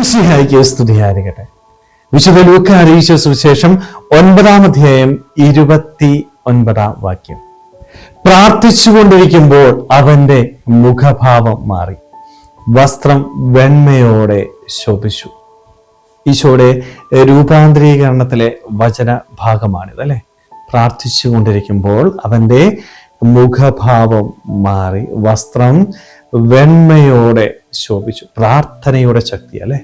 ഈശോമിശിഹായിക്ക് സ്തുതിയായിരിക്കട്ടെ. വിശുദ്ധ ലൂക്ക അറിയിച്ച സുവിശേഷം ഒൻപതാം അധ്യായം ഇരുപത്തി ഒൻപതാം വാക്യം. പ്രാർത്ഥിച്ചുകൊണ്ടിരിക്കുമ്പോൾ അവന്റെ മുഖഭാവം മാറി. വസ്ത്രം വെണ്മയോടെ ശോഭിച്ചു. ഈശോയുടെ രൂപാന്തരീകരണത്തിലെ വചന ഭാഗമാണിത് അല്ലെ? പ്രാർത്ഥിച്ചുകൊണ്ടിരിക്കുമ്പോൾ അവന്റെ മുഖഭാവം മാറി. വസ്ത്രം വെണ്മയോടെ ശോഭിച്ചു. പ്രാർത്ഥനയുടെ ശക്തി അല്ലെ?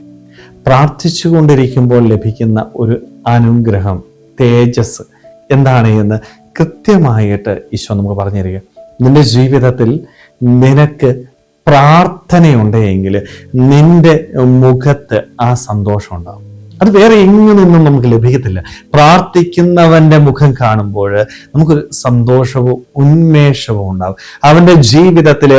പ്രാർത്ഥിച്ചുകൊണ്ടിരിക്കുമ്പോൾ ലഭിക്കുന്ന ഒരു അനുഗ്രഹം തേജസ് എന്താണ് എന്ന് കൃത്യമായിട്ട് ഈശോ നമുക്ക് പറഞ്ഞു തരിക നിന്റെ ജീവിതത്തിൽ നിനക്ക് പ്രാർത്ഥനയുണ്ടെങ്കിൽ നിന്റെ മുഖത്ത് ആ സന്തോഷം ഉണ്ടാകും അത് വേറെ എങ്ങു നിന്നും നമുക്ക് ലഭിക്കത്തില്ല. പ്രാർത്ഥിക്കുന്നവന്റെ മുഖം കാണുമ്പോൾ നമുക്കൊരു സന്തോഷവും ഉന്മേഷവും ഉണ്ടാവും. അവന്റെ ജീവിതത്തിൽ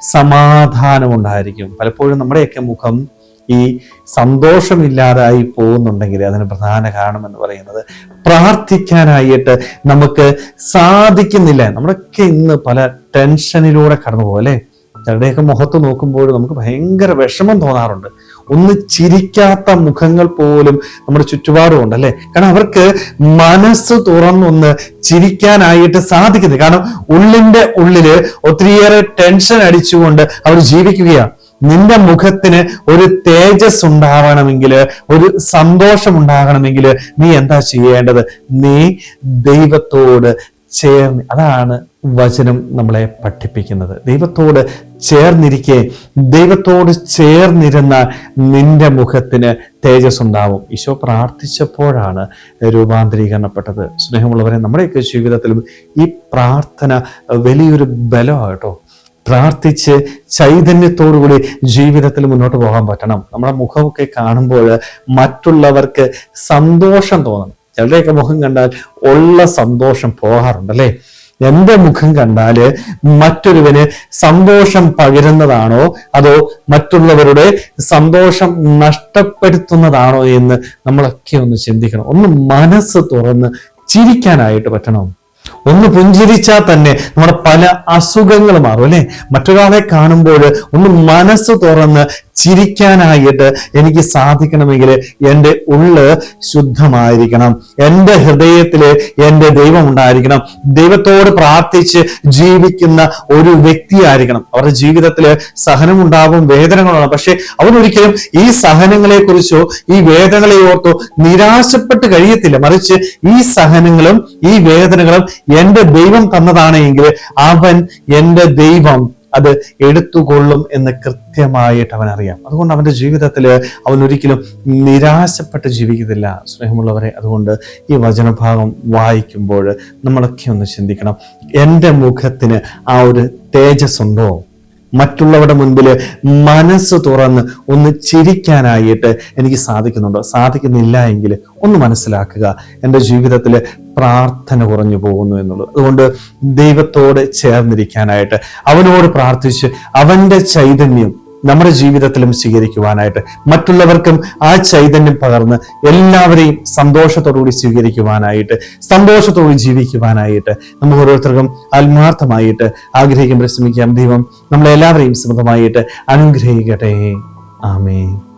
സമാധാനം ഉണ്ടായിരിക്കും. പലപ്പോഴും നമ്മുടെയൊക്കെ മുഖം ഈ സന്തോഷമില്ലാതായി പോകുന്നുണ്ടെങ്കിൽ അതിന് പ്രധാന കാരണം എന്ന് പറയുന്നത് പ്രാർത്ഥിക്കാനായിട്ട് നമുക്ക് സാധിക്കുന്നില്ല. നമ്മളൊക്കെ ഇന്ന് പല ടെൻഷനിലൂടെ കടന്നു പോകും അല്ലേ? ചിലരുടെയൊക്കെ മുഖത്ത് നോക്കുമ്പോൾ നമുക്ക് ഭയങ്കര വിഷമം തോന്നാറുണ്ട്. ഒന്ന് ചിരിക്കാത്ത മുഖങ്ങൾ പോലും നമ്മുടെ ചുറ്റുപാടും അല്ലേ? കാരണം അവർക്ക് മനസ്സ് തുറന്നൊന്ന് ചിരിക്കാനായിട്ട് സാധിക്കുന്നില്ല. കാരണം ഉള്ളിന്റെ ഉള്ളിൽ ഒത്തിരിയേറെ ടെൻഷൻ അടിച്ചുകൊണ്ട് അവർ ജീവിക്കുകയാണ്. നിന്റെ മുഖത്തിന് ഒരു തേജസ് ഉണ്ടാവണമെങ്കിൽ ഒരു സന്തോഷം ഉണ്ടാകണമെങ്കിൽ നീ എന്താ ചെയ്യേണ്ടത്? നീ ദൈവത്തോട് ചേർന്ന് അതാണ് വചനം നമ്മളെ പഠിപ്പിക്കുന്നത്. ദൈവത്തോട് ചേർന്നിരിക്കെ ദൈവത്തോട് ചേർന്നിരുന്ന നിന്റെ മുഖത്തിന് തേജസ് ഉണ്ടാവും ഈശോ പ്രാർത്ഥിച്ചപ്പോഴാണ് രൂപാന്തരീകരണപ്പെട്ടത്. സ്നേഹമുള്ളവരെ നമ്മുടെയൊക്കെ ജീവിതത്തിലും ഈ പ്രാർത്ഥന വലിയൊരു ബലമാകട്ടോ പ്രാർത്ഥിച്ച് ചൈതന്യത്തോടുകൂടി ജീവിതത്തിൽ മുന്നോട്ട് പോകാൻ പറ്റണം. നമ്മുടെ മുഖമൊക്കെ കാണുമ്പോൾ മറ്റുള്ളവർക്ക് സന്തോഷം തോന്നണം ചിലരുടെയൊക്കെ മുഖം കണ്ടാൽ ഉള്ള സന്തോഷം പോകാറുണ്ട് അല്ലേ? എന്റെ മുഖം കണ്ടാൽ മറ്റൊരുവന് സന്തോഷം പകരുന്നതാണോ? അതോ മറ്റുള്ളവരുടെ സന്തോഷം നഷ്ടപ്പെടുത്തുന്നതാണോ എന്ന് നമ്മളൊക്കെ ഒന്ന് ചിന്തിക്കണം. ഒന്ന് മനസ്സ് തുറന്ന് ചിരിക്കാനായിട്ട് പറ്റണം. ഒന്ന് പുഞ്ചിരിച്ചാൽ തന്നെ നമ്മുടെ പല അസുഖങ്ങൾ മാറും അല്ലെ? മറ്റൊരാളെ കാണുമ്പോൾ ഒന്ന് മനസ്സ് തുറന്ന് ചിരിക്കാനായിട്ട് എനിക്ക് സാധിക്കണമെങ്കിൽ എന്റെ ഉള്ള് ശുദ്ധമായിരിക്കണം. എന്റെ ഹൃദയത്തിൽ എന്റെ ദൈവം ഉണ്ടായിരിക്കണം. ദൈവത്തോട് പ്രാർത്ഥിച്ച് ജീവിക്കുന്ന ഒരു വ്യക്തിയായിരിക്കണം. അവരുടെ ജീവിതത്തിൽ സഹനം വേദനകളാണ് പക്ഷെ അവരൊരിക്കലും ഈ സഹനങ്ങളെ കുറിച്ചോ ഈ വേദനകളെ ഓർത്തോ നിരാശപ്പെട്ട് കഴിയത്തില്ല. മറിച്ച് ഈ സഹനങ്ങളും ഈ വേദനകളും എന്റെ ദൈവം തന്നതാണെങ്കിൽ അവൻ എന്റെ ദൈവം. അത് എടുത്തുകൊള്ളും എന്ന് കൃത്യമായിട്ട് അവൻ അറിയാം അതുകൊണ്ട് അവന്റെ ജീവിതത്തിൽ അവൻ ഒരിക്കലും നിരാശപ്പെട്ട് ജീവിക്കത്തില്ല സ്നേഹമുള്ളവരെ. അതുകൊണ്ട് ഈ വചനഭാഗം വായിക്കുമ്പോൾ നമ്മളൊക്കെ ഒന്ന് ചിന്തിക്കണം. എന്റെ മുഖത്തിന് ആ ഒരു തേജസ് ഉണ്ടോ മറ്റുള്ളവരുടെ മുൻപിൽ മനസ്സ് തുറന്ന് ഒന്ന് ചിരിക്കാനായിട്ട് എനിക്ക് സാധിക്കുന്നുണ്ടോ? സാധിക്കുന്നില്ല എങ്കിൽ ഒന്ന് മനസ്സിലാക്കുക. എന്റെ ജീവിതത്തിൽ പ്രാർത്ഥന കുറഞ്ഞു പോകുന്നു എന്നുള്ളത്. അതുകൊണ്ട് ദൈവത്തോട് ചേർന്നിരിക്കാനായിട്ട് അവനോട് പ്രാർത്ഥിച്ച് അവന്റെ ചൈതന്യം നമ്മുടെ ജീവിതത്തിലും സ്വീകരിക്കുവാനായിട്ട് മറ്റുള്ളവർക്കും ആ ചൈതന്യം പകർന്ന് എല്ലാവരെയും സന്തോഷത്തോടുകൂടി സ്വീകരിക്കുവാനായിട്ട് സന്തോഷത്തോടെ ജീവിക്കുവാനായിട്ട് നമുക്ക് ഓരോരുത്തർക്കും ആത്മാർത്ഥമായിട്ട് ആഗ്രഹിക്കാൻ പരിശ്രമിക്കാം ദൈവം നമ്മളെല്ലാവരെയും സമൃദ്ധമായിട്ട് അനുഗ്രഹിക്കട്ടെ. ആമേ